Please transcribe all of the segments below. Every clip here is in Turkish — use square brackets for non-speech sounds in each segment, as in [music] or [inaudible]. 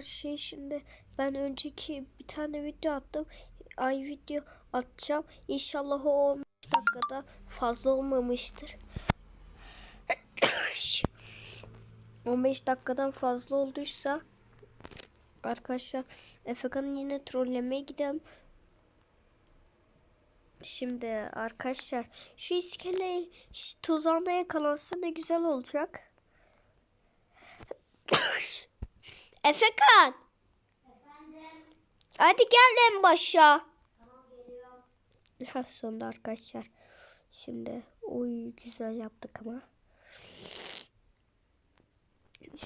şey şimdi ben önceki bir tane video attım. Ay video atacağım. İnşallah o 15 dakikada fazla olmamıştır. [coughs] 15 dakikadan fazla olduysa arkadaşlar Efekan'ı yine trollemeye gidelim. Şimdi arkadaşlar şu iskele tuzağına yakalansa ne güzel olacak. [coughs] Efekan. Hadi gel en başa. Ha sonunda arkadaşlar. Şimdi oy güzel yaptık ama.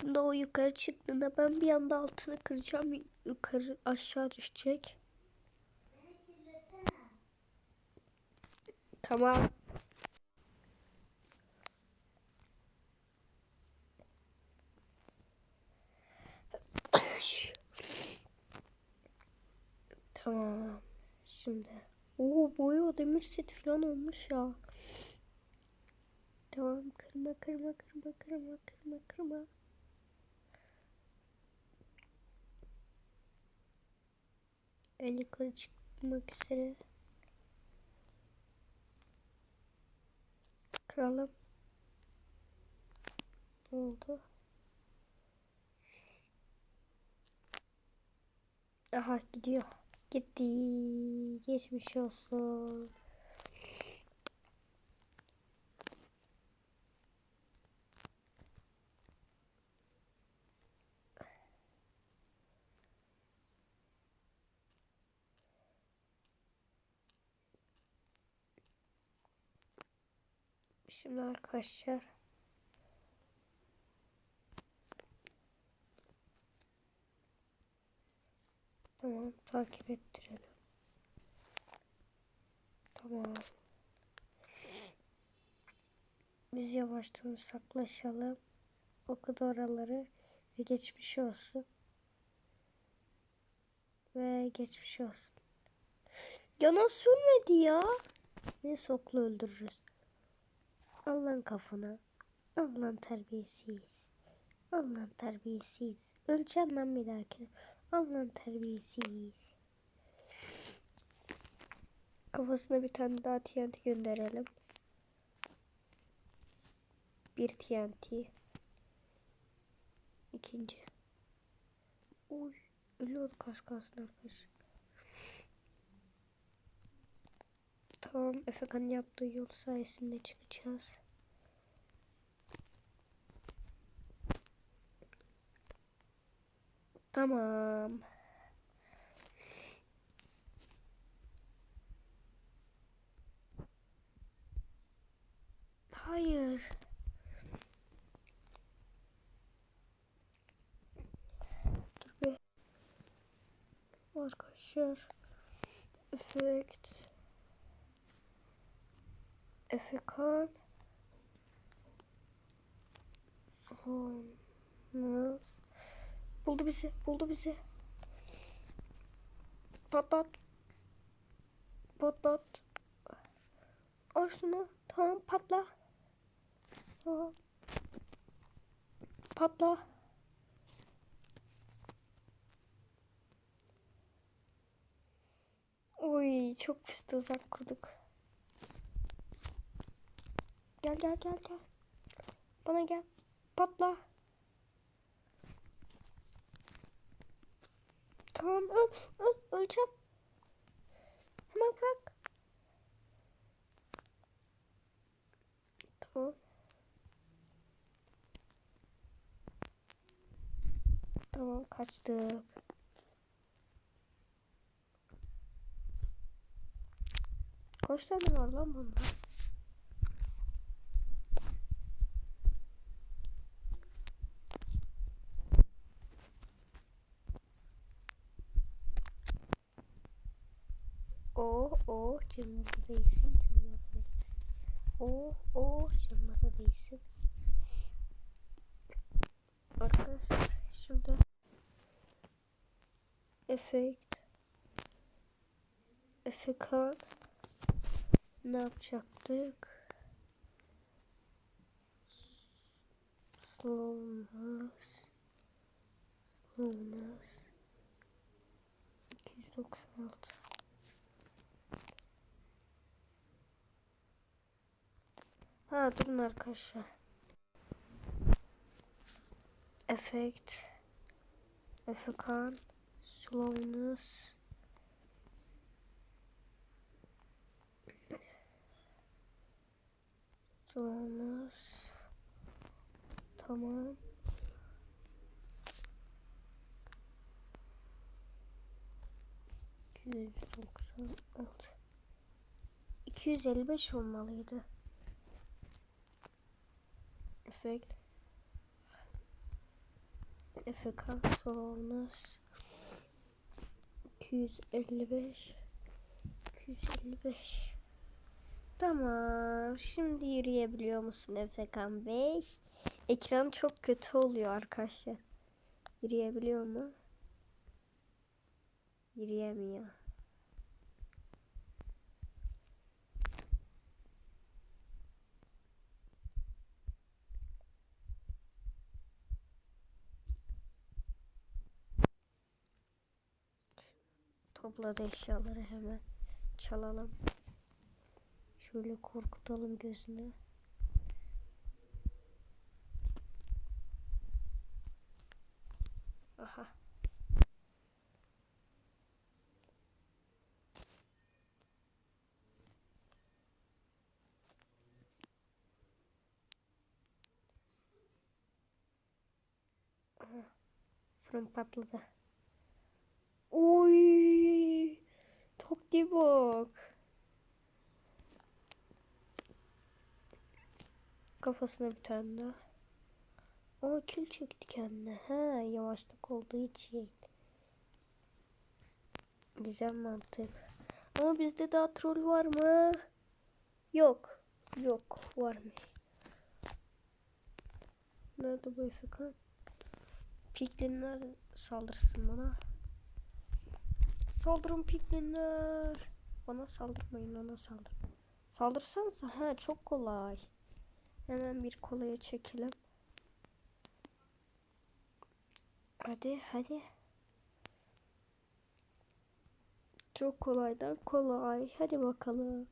Şimdi o yukarı çıktığında ben bir anda altını kıracağım. Yukarı aşağı düşecek. Tamam. Tamam. Şimdi. Oo boyu demir set falan olmuş ya. Tamam kırma kırma kırma kırma kırma kırma. En yukarı çıkmak üzere. Kıralım. Ne oldu? Aha gidiyor. Gitti. Geçmiş olsun. Şimdi arkadaşlar Tamam takip ettirelim. Tamam. Biz yavaştan uzaklaşalım. Okudu oraları ve geçmiş olsun. Ve geçmiş olsun. Yana sürmedi ya. Ne soklu öldürürüz. Allah'ın kafana. Allah'ın terbiyesiz. Allah'ın terbiyesiz. Öleceğim ben bir dahakine. Allah'ın terbiyesiz. Kafasına bir tane daha TNT gönderelim. Bir TNT. İkinci. Uy, ölüyorduk az kalsın. Tamam, Efekan'ın yaptığı yol sayesinde çıkacağız. Tamam. Hayır. Dur bir. Arkadaşlar. Efekt. Efekan. Sonra. Buldu bizi. Buldu bizi. Patlat. Patlat. Al şunu. Tamam patla. Tamam. Patla. Oy çok pis tuzak kurduk. Gel gel gel gel. Bana gel. Patla. Tamam öl, öl, öleceğim. Hemen bırak. Tamam. Tamam kaçtık. Kaç tane var lan bunda? Oh canımda değilsin canımda değilsin. Oh oh canımda değilsin. Arkadaşlar şimdi efekt efekan ne yapacaktık? Slowness Slowness 296 Ha durun arkadaşlar. Effect Efekan Slowness Slowness Tamam. Yüz doksan altı. İki yüz elli beş olmalıydı. Efekt. Efekan Slowness 255 255 Tamam. Şimdi yürüyebiliyor musun Efekan Bey? Ekran çok kötü oluyor arkadaşlar. Yürüyebiliyor mu? Yürüyemiyor. Topladı eşyaları hemen. Çalalım. Şöyle korkutalım gözünü. Aha. Aha. Fırın patladı. Oy! Bak. Kafasına bir tane daha. Aa kül çekti kendine. Ha yavaşlık olduğu için. Güzel mantık. Ama bizde daha troll var mı? Yok. Yok. Varmış. Nerede bu Efekan? Piklinler saldırsın bana. Saldırın piklinler. Bana saldırmayın ona saldır. Saldırsanıza ha çok kolay. Hemen bir kolaya çekelim. Hadi hadi. Çok kolaydan kolay. Hadi bakalım.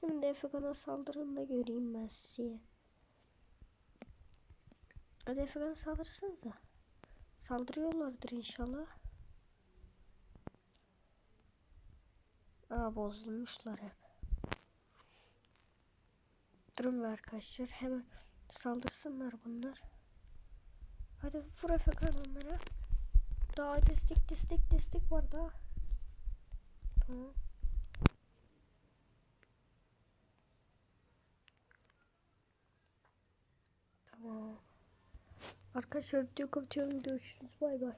Şimdi Efekan'a saldırın da göreyim ben sizi. Hadi Efekan'a saldırsanıza. Saldırıyorlardır inşallah. Aa bozulmuşlar hep. Durun be arkadaşlar. Hemen saldırsınlar bunlar. Hadi vur Efekan onlara. Daha destek destek destek var daha. Tamam. Tamam. Arkadaşlar video kapatıyorum. Görüşürüz. Bay bay.